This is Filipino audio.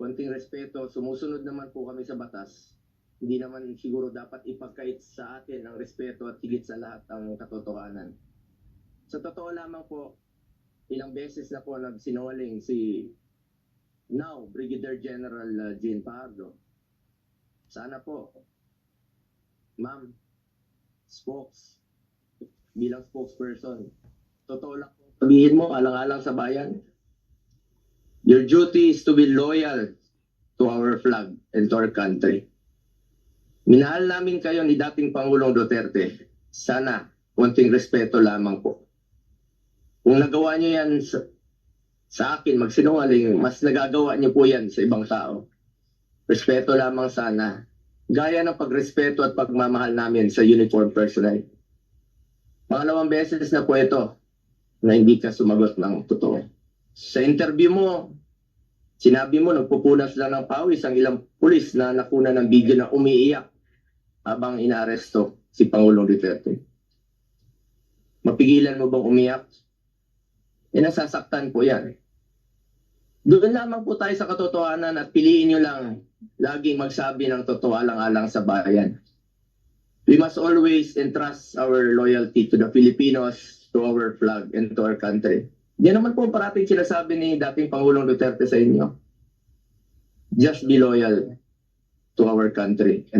konting respeto, sumusunod naman po kami sa batas. Hindi naman siguro dapat ipagkait sa atin ang respeto at higit sa lahat ang katotohanan. Sa totoo lamang po, ilang beses na po nagsinungaling si now Brigadier General uh, Jean Pardo. Sana po, ma'am, spokes, bilang spokesperson, totoo lang po. Sabihin mo, alang-alang sa bayan, your duty is to be loyal to our flag and to our country. Minahal namin kayo ni dating Pangulong Duterte. Sana, konting respeto lamang po. Kung nagawa niyo yan sa, sa akin, magsinungaling, mas nagagawa niyo po yan sa ibang tao. Respeto lamang sana. Gaya ng pagrespeto at pagmamahal namin sa uniform personnel. Pangalawang beses na po ito na hindi ka sumagot ng totoo. Sa interview mo, sinabi mo nagpupunas lang ng pawis ang ilang pulis na nakuna ng video na umiiyak habang inaaresto si Pangulong Duterte. Mapigilan mo bang umiyak? Eh, nasasaktan po yan. Doon lamang po tayo sa katotohanan at piliin nyo lang laging magsabi ng totoo alang-alang sa bayan. We must always entrust our loyalty to the Filipinos, to our flag, and to our country. Yan naman po parating sinasabi ni dating Pangulong Duterte sa inyo. Just be loyal to our country and